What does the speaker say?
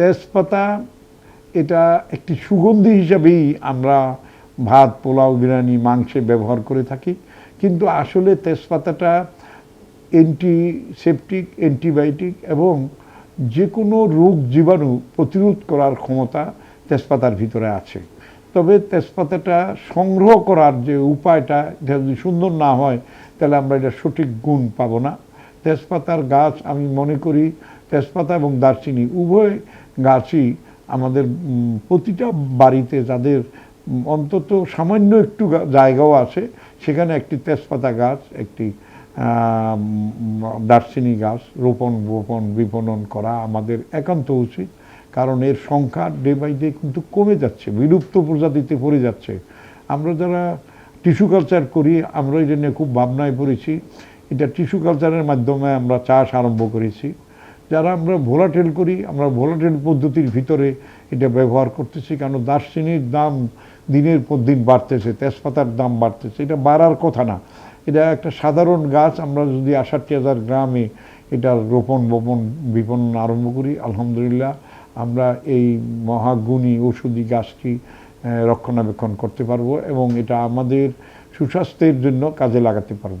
তেজপাতা, এটা একটি সুগন্ধি হিসাবেই আমরা ভাত, পোলাও, বিরিয়ানি, মাংসে ব্যবহার করে থাকি। কিন্তু আসলে তেজপাতাটা অ্যান্টিসেপটিক অ্যান্টিবায়োটিক এবং যে কোনো রোগ জীবাণু প্রতিরোধ করার ক্ষমতা তেজপাতার ভিতরে আছে। তবে তেজপাতাটা সংগ্রহ করার যে উপায়টা, এটা যদি সুন্দর না হয়, তাহলে আমরা এটা সঠিক গুণ পাবো না। তেজপাতার গাছ আমি মনে করি তেজপাতা এবং দারচিনি, উভয় গাছই আমাদের প্রতিটা বাড়িতে যাদের অন্তত সামান্য একটু জায়গাও আছে, সেখানে একটি তেজপাতা গাছ, একটি দারচিনি গাছ, রোপণ বোপণ বিপণন করা আমাদের একান্ত উচিত। কারণ এর সংখ্যা ডে বাই ডে কিন্তু কমে যাচ্ছে, বিলুপ্ত প্রজাতিতে পড়ে যাচ্ছে। আমরা যারা টিস্যু কালচার করি, আমরা এটা নিয়ে খুব ভাবনায় পড়েছি। এটা টিস্যু কালচারের মাধ্যমে আমরা চাষ আরম্ভ করেছি। যারা আমরা ভোলাটেল করি, আমরা ভোলাটেল পদ্ধতির ভিতরে এটা ব্যবহার করতেছি কারণ দার্শনিক দাম দিনের পর দিন বাড়তেছে, তেজপাতার দাম বাড়তেছে, এটা বাড়ার কথা না। এটা একটা সাধারণ গাছ, আমরা যদি আষাটটি হাজার গ্রামে এটা রোপণ বপন বিপণন আরম্ভ করি, আলহামদুলিল্লাহ আমরা এই মহাগুণী ওষুধি গাছটি রক্ষণাবেক্ষণ করতে পারব এবং এটা আমাদের সুস্বাস্থ্যের জন্য কাজে লাগাতে পারব।